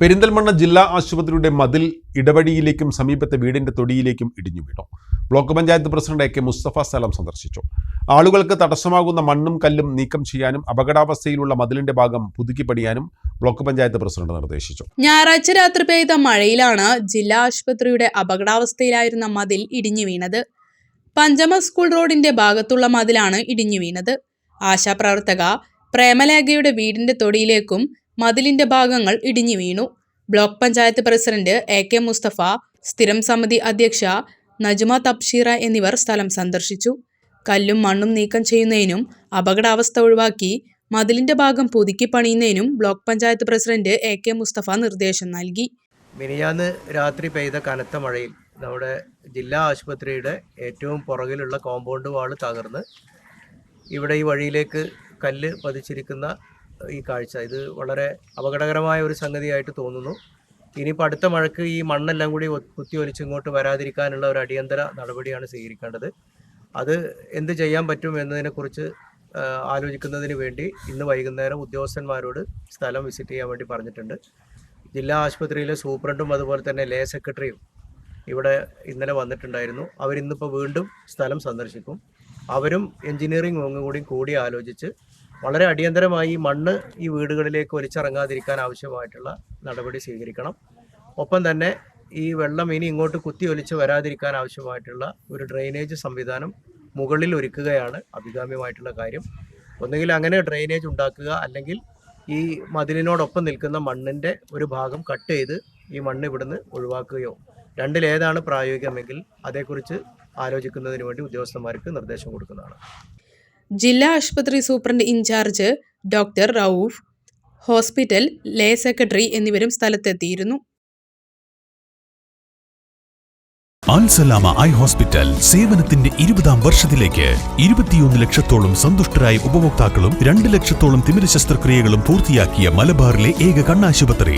പെരിന്തൽമണ്ണ ജില്ലാ ആശുപത്രിയുടെ മതിൽ ഇടവഴിയിലേക്കും സമീപത്തെ വീടിന്റെ തൊടിയിലേക്കും ഇടിഞ്ഞു വീണു. Block panchayat president A K Mustafa സ്ഥലം സന്ദർശിച്ചു. ആളുകൾക്ക് തടസ്സമാകുന്ന മണ്ണും കല്ലും നീക്കം ചെയ്യാനും അപകടാവസ്ഥയിലുള്ള മതിലിന്റെ ഭാഗം പുതുക്കി പണിയാനും ബ്ലോക്ക് പഞ്ചായത്ത് പ്രസിഡന്റ് നിർദ്ദേശിച്ചു. ഞായറാഴ്ച രാത്രി പെയ്ത മഴയിലാണ് ജില്ലാ ആശുപത്രിയുടെ അപകടാവസ്ഥയിലായിരുന്ന മതിൽ ഇടിഞ്ഞു വീണത്. പഞ്ചമ സ്കൂൾ റോഡിന്റെ ഭാഗത്തുള്ള മതിലാണ് ഇടിഞ്ഞു വീണത്. ആശാപ്രവർത്തക പ്രേമലേഖയുടെ വീടിന്റെ തൊടിയിലേക്കും മതിലിന്റെ ഭാഗങ്ങൾ ഇടിഞ്ഞു വീണു. Block panchayat president A K Mustafa സ്ഥിരം സമിതി അധ്യക്ഷ നജ്മ തബ്ഷീറ എന്നിവർ സ്ഥലം സന്ദർശിച്ചു. കല്ലും മണ്ണും നീക്കം ചെയ്യുന്നതിനും അപകടാവസ്ഥ ഒഴിവാക്കി മതിലിന്റെ ഭാഗം പുതുക്കി പണിയുന്നതിനും block panchayat president A K Mustafa നിർദ്ദേശം നൽകി. മിനിയാന്ന് രാത്രി പെയ്ത കനത്ത മഴയിൽ നമ്മുടെ ജില്ലാ ആശുപത്രിയുടെ ഏറ്റവും പുറകിലുള്ള കോമ്പൗണ്ട് വാൾ തകർന്ന് ഇവിടെ ഈ വഴിയിലേക്ക് കല്ല് പതിച്ചിരിക്കുന്ന ഈ കാഴ്ച. ഇത് വളരെ അപകടകരമായ ഒരു സംഗതിയായിട്ട് തോന്നുന്നു. ഇനിയിപ്പോൾ അടുത്ത മഴയ്ക്ക് ഈ മണ്ണെല്ലാം കൂടി കുത്തിയൊലിച്ച് ഇങ്ങോട്ട് വരാതിരിക്കാനുള്ള ഒരു അടിയന്തര നടപടിയാണ് സ്വീകരിക്കേണ്ടത്. അത് എന്ത് ചെയ്യാൻ പറ്റും എന്നതിനെക്കുറിച്ച് ആലോചിക്കുന്നതിന് വേണ്ടി ഇന്ന് വൈകുന്നേരം ഉദ്യോഗസ്ഥന്മാരോട് സ്ഥലം വിസിറ്റ് ചെയ്യാൻ വേണ്ടി പറഞ്ഞിട്ടുണ്ട്. ജില്ലാ ആശുപത്രിയിലെ സൂപ്രണ്ടും അതുപോലെ തന്നെ ലേ സെക്രട്ടറിയും ഇവിടെ ഇന്നലെ വന്നിട്ടുണ്ടായിരുന്നു. അവരിന്നിപ്പോൾ വീണ്ടും സ്ഥലം സന്ദർശിക്കും. അവരും എഞ്ചിനീയറിംഗ് ഒന്നും കൂടി കൂടി ആലോചിച്ച് വളരെ അടിയന്തരമായി മണ്ണ് ഈ വീടുകളിലേക്ക് ഒലിച്ചിറങ്ങാതിരിക്കാൻ ആവശ്യമായിട്ടുള്ള നടപടി സ്വീകരിക്കണം. ഒപ്പം തന്നെ ഈ വെള്ളം ഇനി ഇങ്ങോട്ട് കുത്തി ഒലിച്ച് വരാതിരിക്കാൻ ആവശ്യമായിട്ടുള്ള ഒരു ഡ്രെയിനേജ് സംവിധാനം മുകളിൽ ഒരുക്കുകയാണ് അഭികാമ്യമായിട്ടുള്ള കാര്യം. ഒന്നുകിൽ അങ്ങനെ ഡ്രെയിനേജ് ഉണ്ടാക്കുക അല്ലെങ്കിൽ ഈ മതിലിനോടൊപ്പം നിൽക്കുന്ന മണ്ണിന്റെ ഒരു ഭാഗം കട്ട് ചെയ്ത് ഈ മണ്ണ് ഇവിടുന്ന് ഒഴിവാക്കുകയോ രണ്ടിലേതാണ് പ്രായോഗികമെങ്കിൽ അതേക്കുറിച്ച് ആലോചിക്കുന്നതിന് വേണ്ടി ഉദ്യോഗസ്ഥന്മാർക്ക് നിർദ്ദേശം കൊടുക്കുന്നതാണ്. ജില്ലാ ആശുപത്രി superintendent in charge doctor Rauf hospital lay secretary എന്നിവരും സ്ഥലത്തെത്തിയിരുന്നു. അൽസലാമ ഐ ഹോസ്പിറ്റൽ സേവനത്തിന്റെ ഇരുപതാം വർഷത്തിലേക്ക് ഇരുപത്തിയൊന്ന് ലക്ഷത്തോളം സന്തുഷ്ടരായ ഉപഭോക്താക്കളും രണ്ട് ലക്ഷത്തോളം തിമിര ശസ്ത്രക്രിയകളും പൂർത്തിയാക്കിയ മലബാറിലെ ഏക കണ്ണാശുപത്രി.